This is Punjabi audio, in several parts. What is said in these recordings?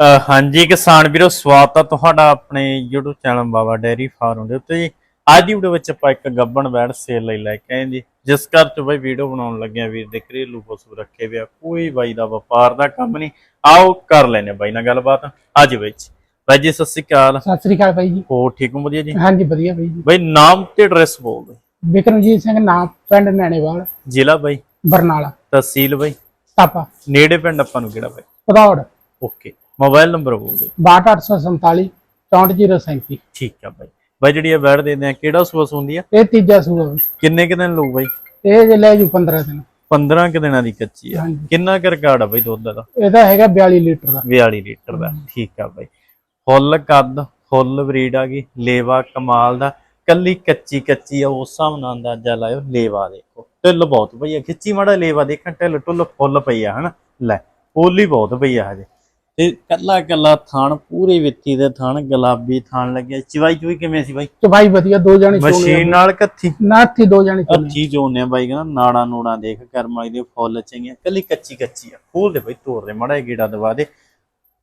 ਹਾਂਜੀ ਕਿਸਾਨ ਵੀਰੋ ਸਵਾਗਤ ਹੈ ਤੁਹਾਡਾ ਆਪਣੇ YouTube channel Baba dairy farm ਦੇ ਉੱਤੇ ਜੀ। ਅੱਜ ਦੀ ਵੀਡੀਓ ਵਿੱਚ ਆਪਾਂ ਇੱਕ ਗੱਬਣ ਬੈੜ ਸੇਲ ਲਈ ਲੈ ਕੇ ਆਏ ਜੀ। ਜਿਸ ਘਰ ਚ ਬਈ ਵੀਡੀਓ ਬਣਾਉਣ ਲੱਗਿਆ ਵੀਰ ਦੇ ਘਰੇਲੂ ਪਸ਼ੂ ਰੱਖੇ ਵਿਆ ਕੋਈ ਬਾਈ ਦਾ ਵਪਾਰ ਦਾ ਕੰਮ ਨਹੀਂ। ਆਓ ਕਰ ਲੈਨੇ ਬਾਈ ਨਾਲ ਗੱਲਬਾਤ। ਅੱਜ ਵਿੱਚ ਬਾਈ ਜੀ ਸਤਿ ਸ਼੍ਰੀ ਅਕਾਲ। ਸਤਿ ਸ੍ਰੀ ਅਕਾਲ ਬਾਈ ਜੀ। ਹੋ ਠੀਕ ਹੋ ਵਧੀਆ ਜੀ? ਹਾਂਜੀ ਵਧੀਆ ਬਾਈ ਜੀ। ਬਾਈ ਨਾਮ ਤੇ ਐਡਰੈਸ ਬੋਲ ਦਿਓ। ਵਿਕਰਮਜੀਤ ਸਿੰਘ ਨਾਮ ਪਿੰਡ ਨੈਣੇਵਾਲ ਜ਼ਿਲ੍ਹਾ ਬਾਈ? ਬਰਨਾਲਾ। ਤਹਿਸੀਲ ਬਾਈ? ਟਾਪਾ ਨੇੜੇ ਪਿੰਡ ਆਪਾਂ ਨੂੰ ਕਿਹੜਾ ਬਾਈ? ਪਧੌੜ। ਓਕੇ। ਮੋਬਾਈਲ ਨੰਬਰ ਬੋਲ ਦਿਓ 62847 64037 ਠੀਕ ਆ ਬਾਈ। ਬਾਈ ਜਿਹੜੀ ਇਹ ਬੈੜ ਦੇ ਦਿਆਂ ਕਿਹੜਾ ਸੂਸ ਹੁੰਦੀ ਆ? ਇਹ ਤੀਜਾ ਸੂਆ ਬਾਈ। ਕਿੰਨੇ ਕੁ ਦਿਨ ਲਊ ਬਾਈ? ਇਹ ਜੇ ਲੈ ਜੂ 15 ਦਿਨ। 15 ਕੁ ਦਿਨਾਂ ਦੀ ਕੱਚੀ ਆ। ਹਾਂਜੀ। ਕਿੰਨਾ ਕੁ ਰਿਕਾਰਡ ਆ ਬਾਈ ਦੁੱਧ ਦਾ? ਇਹਦਾ ਹੈਗਾ 42 ਲੀਟਰ ਦਾ। 42 ਲੀਟਰ ਦਾ। ਠੀਕ ਆ ਬਾਈ। ਫੁੱਲ ਕੱਦ ਫੁੱਲ ਬਰੀਡ ਆ ਗਈ ਲੇਵਾ ਕਮਾਲ ਦਾ। ਕੱਲੀ ਕੱਚੀ ਕੱਚੀ ਆ ਉਸ ਹਿਸਾਬ ਨਾਲ ਅੰਦਾਜ਼ਾ ਲਾਇਓ ਲੇਵਾ ਦੇਖੋ। ਢਿੱਲ ਬਹੁਤ ਪਈ ਆ। ਖਿੱਚੀ ਮਾੜਾ ਲੇਵਾ ਦੇਖਾਂ ਢਿੱਲ ਟੁੱਲ ਫੁੱਲ ਪਈ ਆ ਹਨਾ? ਲੈ ਪੋਲੀ ਬਹੁਤ ਪਈ ਆ ਹਜੇ। ਤੇ ਕੱਲਾ ਕੱਲਾ ਥਣ ਪੂਰੀ ਵਿੱਤੀ ਦੇ ਥਣ ਗੁਲਾਬੀ ਥਣ ਲੱਗਿਆ। ਚਵਾਈ ਚੁਈ ਕਿਵੇਂ ਸੀ ਬਾਈ? ਚਬਾਈ ਵਧੀਆ ਦੋ ਜਾਣੇ ਮਸ਼ੀਨ ਨਾਲ ਕੱਥੀ ਨਾਥੀ ਦੋ ਜਾਣੇ ਚੋਣੇ ਅੱਛੀ ਜੋਨੇ ਬਾਈ ਕਹਿੰਦਾ ਨਾੜਾ ਨੂੜਾ ਦੇਖ ਕਰਮ ਵਾਲੀ ਦੇ ਫੁੱਲ ਚੰਗੀਆਂ ਕੱਲੀ ਕੱਚੀ ਕੱਚੀ ਆ। ਖੋਲ ਦੇ ਬਾਈ ਤੋੜ ਦੇ ਮੜਾ ਗੇੜਾ ਦਵਾ ਦੇ।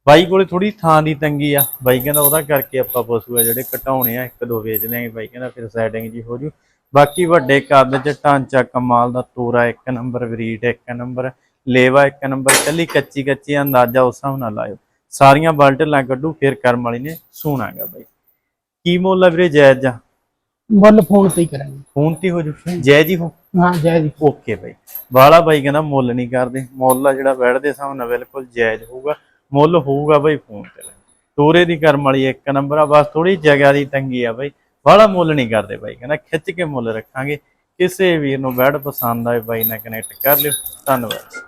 ਬਾਈ ਕੋਲੇ ਥੋੜੀ ਥਾਂ ਦੀ ਤੰਗੀ ਆ। ਬਾਈ ਕਹਿੰਦਾ ਉਹਦਾ ਕਰਕੇ ਆਪਾਂ ਪਸ਼ੂ ਆ ਜਿਹੜੇ ਘਟਾਉਣੇ ਆ ਇੱਕ ਦੋ ਵੇਚ ਦਿਆਂਗੇ ਬਾਈ ਕਹਿੰਦਾ ਫਿਰ ਸੈਟਿੰਗ ਜੀ ਹੋ ਜੂ। ਬਾਕੀ ਵੱਡੇ ਕੱਦ ਚ ਢਾਂਚਾ ਕਮਾਲ ਦਾ ਤੋਰਾ ਇੱਕ ਨੰਬਰ ਬਰੀਡ ਇੱਕ ਨੰਬਰ। ਲੇਵਾ ਇੱਕ ਨੰਬਰ ਕੱਲੀ ਕੱਚੀ ਕੱਚੀ ਅੰਦਾਜ਼ਾ ਉਸ ਹਿਸਾਬ ਨਾਲ ਲਾਇਓ। ਸਾਰੀਆਂ ਬਲਟਲਾਂ ਕੱਢੂ ਫਿਰ ਕਰਮ ਵਾਲੀ ਨੇ ਸੋਣਾਗਾ ਬਾਈ। ਕੀ ਮੁੱਲ ਆ ਵੀਰੇ ਜਾਇਜ਼ ਆ ਮੁੱਲ ਫੋਨ ਤੇ ਹੀ ਕਰਾਂਗੇ। ਫੋਨ ਤੇ ਹੋ ਜੂ? ਜਾਇਜ਼ ਹੀ ਹੋ? ਹਾਂ ਜੈ ਜੀ ਓਕੇ ਬਾਈ। ਬਾਲਾ ਬਾਈ ਕਹਿੰਦਾ ਮੁੱਲ ਨਹੀਂ ਕਰਦੇ। ਮੁੱਲ ਆ ਜਿਹੜਾ ਬੈਠਦੇ ਸਾਹਮਣੇ ਬਿਲਕੁਲ ਜਾਇਜ਼ ਹੋਊਗਾ। ਮੁੱਲ ਹੋਊਗਾ ਬਾਈ ਫੋਨ ਤੇ ਤੋਰੇ ਦੀ ਕਰਮ ਵਾਲੀ ਇੱਕ ਨੰਬਰ ਆ। ਬਸ ਥੋੜੀ ਜਗ੍ਹਾ ਦੀ ਤੰਗੀ ਆ ਬਾਈ। ਬਾਲਾ ਮੁੱਲ ਨਹੀਂ ਕਰਦੇ ਬਾਈ। ਕਹਿੰਦਾ ਖਿੱਚ ਕੇ ਮੁੱਲ ਰੱਖਾਂਗੇ। ਕਿਸੇ ਵੀਰ ਨੂੰ ਬੈਡ ਪਸੰਦ ਆਏ ਬਾਈ ਨਾਲ ਕਨੈਕਟ ਕਰ ਲਿਓ। ਧੰਨਵਾਦ।